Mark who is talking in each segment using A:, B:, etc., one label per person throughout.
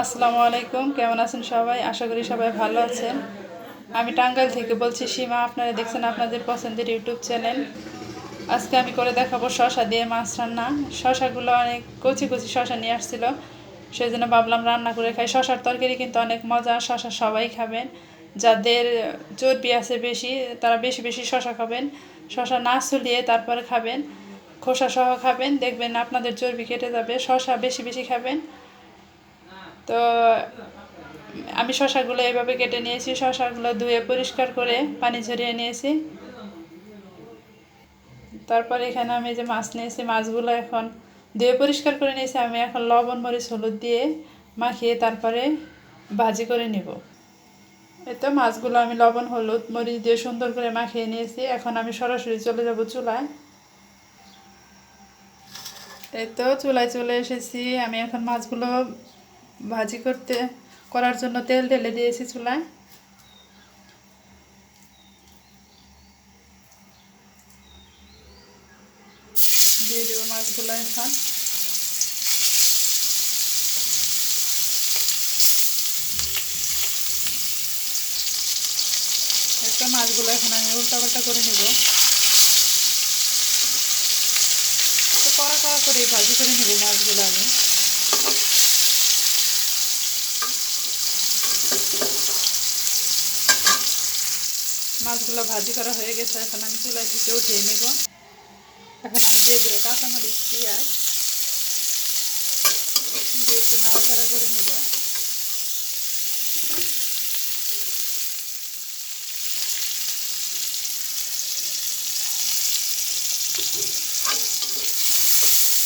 A: আসসালামু আলাইকুম, কেমন আছেন সবাই? আশা করি সবাই ভালো আছেন। আমি টাঙ্গাইল থেকে বলছি, সীমা, আপনারা দেখছেন আপনাদের পছন্দের ইউটিউব চ্যানেল। আজকে আমি করে দেখাবো শশা দিয়ে মাছ রান্না। শশাগুলো অনেক কচি কচি শশা নিয়ে আসছিল সেই জন্য ভাবলাম রান্না করে খাই। শশার তরকারি কিন্তু অনেক মজা, শশা সবাই খাবেন। যাদের চর্বি আছে বেশি, তারা বেশি বেশি শশা খাবেন। শশা না ছুলিয়ে তারপরে খাবেন। খোসা সহ খাবেন, দেখবেন আপনাদের চর্বি কেটে যাবে। শশা বেশি বেশি খাবেন। তো আমি শশাগুলো এভাবে কেটে নিয়েছি, শশাগুলো ধুয়ে পরিষ্কার করে পানি ঝরিয়ে নিয়েছি। তারপর এখানে আমি যে মাছ নিয়েছি, মাছগুলো এখন ধুয়ে পরিষ্কার করে নিয়েছি। আমি এখন লবণ, মরিচ, হলুদ দিয়ে মাখিয়ে তারপরে ভাজি করে নিব। তো মাছগুলো আমি লবণ, হলুদ, মরিচ দিয়ে সুন্দর করে মাখিয়ে নিয়েছি। এখন আমি সরাসরি চলে যাব চুলায়। এই তো চুলায় চলে এসেছি। আমি এখন মাছগুলো ভাজি করতে, করার জন্য তেল ঢেলে দিয়েছি চুলায়। দিয়ে দেবো মাছগুলো এখন। একটা মাছগুলো এখন আমি উল্টা পাল্টা করে নেব। কড়া কড়া করে ভাজি করে নেব মাছগুলো আমি। মাছগুলো ভাজি করা হয়ে গেছে, এখন আমি চুলাই থেকে উঠিয়ে নেব। এখন আমি দিয়ে দেবো কাঁচামরিচ, পেঁয়াজ। দিয়ে একটু নাড়াচাড়া করে নেব।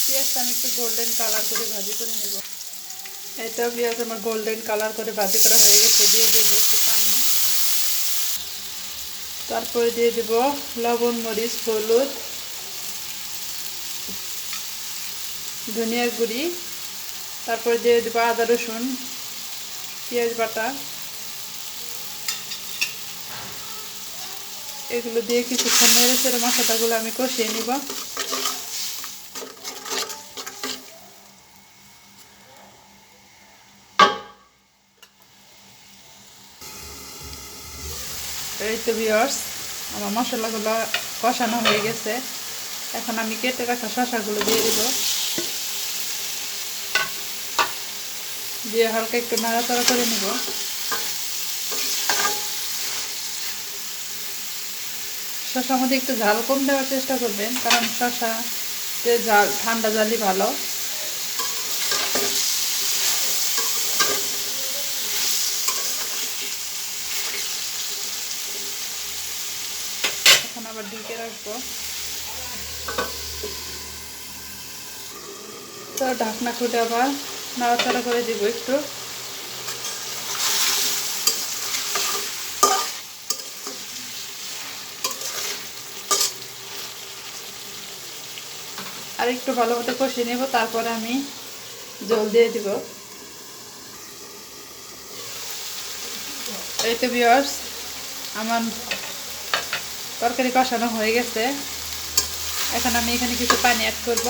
A: পেঁয়াজটা আমি একটু গোল্ডেন কালার করে ভাজি করে নেব। এটা পেঁয়াজ আমার গোল্ডেন কালার করে ভাজি করা হয়ে গেছে, দিয়ে দেবো একটু পানি। তারপরে দিয়ে দেব লবণ, মরিচ, হলুদ, ধনিয়ার গুঁড়ি। তারপরে দিয়ে দেবো আদা, রসুন, পেঁয়াজ বাটা। এগুলো দিয়ে কিছুক্ষণ নেড়ে চেড়ে মশলাগুলো আমি কষিয়ে নিব। তো বিয়ার্স আমার মশলাগুলো কষানো হয়ে গেছে। এখন আমি কেটে রাখা শশাগুলো দিয়ে দিব। দিয়ে হালকা একটু নাড়াচাড়া করে নিব। শশার মধ্যে একটু ঝাল কম দেওয়ার চেষ্টা করবেন, কারণ শশাতে ঝাল, ঠান্ডা জালই ভালো। ঢেকে রাখব। তো ঢাকনা খুঁটে আবার নাড়াচাড়া করে দিব একটু। আর একটু ভালো মতো কষিয়ে নেব, তারপরে আমি জল দিয়ে দিব। এই তো বিয়ার্স আমার তরকারি কষানো হয়ে গেছে। এখন আমি এখানে কিছু পানি অ্যাড করব।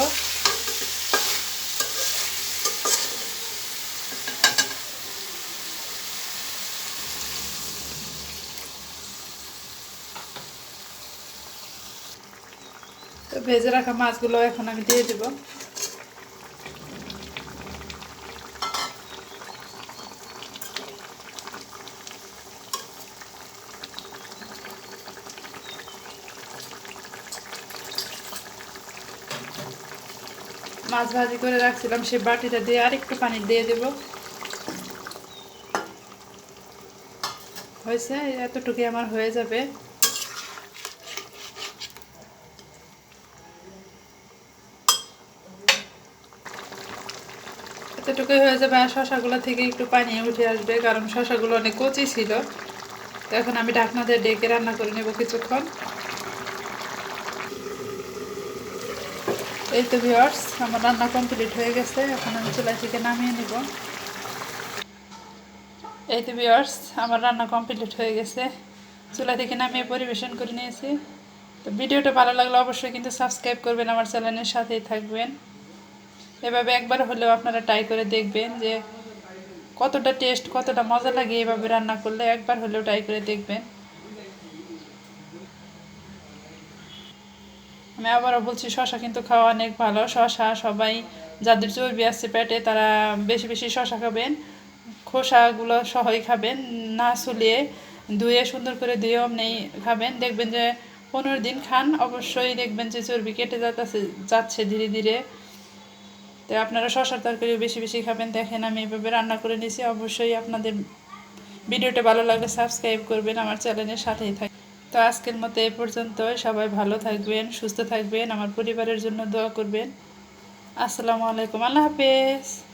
A: তো ভেজে রাখা মাছগুলো এখন আমি দিয়ে দেব। মাছ ভাজি করে রাখছিলাম, সে বাটিটা দিয়ে আর একটু পানি দিয়ে দেব। হয়েছে এতটুকু আমার হয়ে যাবে। এতটুকুই হয়ে যাবে আর শশাগুলো থেকে একটু পানি উঠে আসবে, কারণ শশাগুলো অনেক কচি ছিল। তো এখন আমি ঢাকনা দিয়ে ডেকে রান্না করে নেব কিছুক্ষণ। এই তো ভিওর্স আমার রান্না কমপ্লিট হয়ে গেছে, এখন আমি চুলা থেকে নামিয়ে নিব। এই তো ভিওর্স আমার রান্না কমপ্লিট হয়ে গেছে। চুলা থেকে নামিয়ে পরিবেশন করে নিয়েছি। তো ভিডিওটা ভালো লাগলে অবশ্যই কিন্তু সাবস্ক্রাইব করবেন আমার চ্যানেলের সাথেই থাকবেন। এভাবে একবার হলেও আপনারা ট্রাই করে দেখবেন যে কতটা টেস্ট কতটা মজা লাগে এভাবে রান্না করলে, একবার হলেও ট্রাই করে দেখবেন। আমি আবারও বলছি, শশা কিন্তু খাওয়া অনেক ভালো। শশা সবাই, যাদের চর্বি আছে পেটে, তারা বেশি বেশি শশা খাবেন। খোসাগুলো সহই খাবেন, না সুলিয়ে ধুয়ে সুন্দর করে ধুয়ে অমনি খাবেন। দেখবেন যে পনেরো দিন খান, অবশ্যই দেখবেন যে চর্বি কেটে যাচ্ছে যাচ্ছে ধীরে ধীরে। তো আপনারা শশার তরকারি বেশি বেশি খাবেন, দেখেন আমি এভাবে রান্না করে নিয়েছি। অবশ্যই আপনাদের ভিডিওটা ভালো লাগলে সাবস্ক্রাইব করবেন, আমার চ্যানেলের সাথেই থাক তো আজকের মতো এ পর্যন্ত। সবাই ভালো থাকবেন, সুস্থ থাকবেন। আমার পরিবারের জন্য দোয়া করবেন। আসসালামু আলাইকুম। আল্লাহ হাফেজ।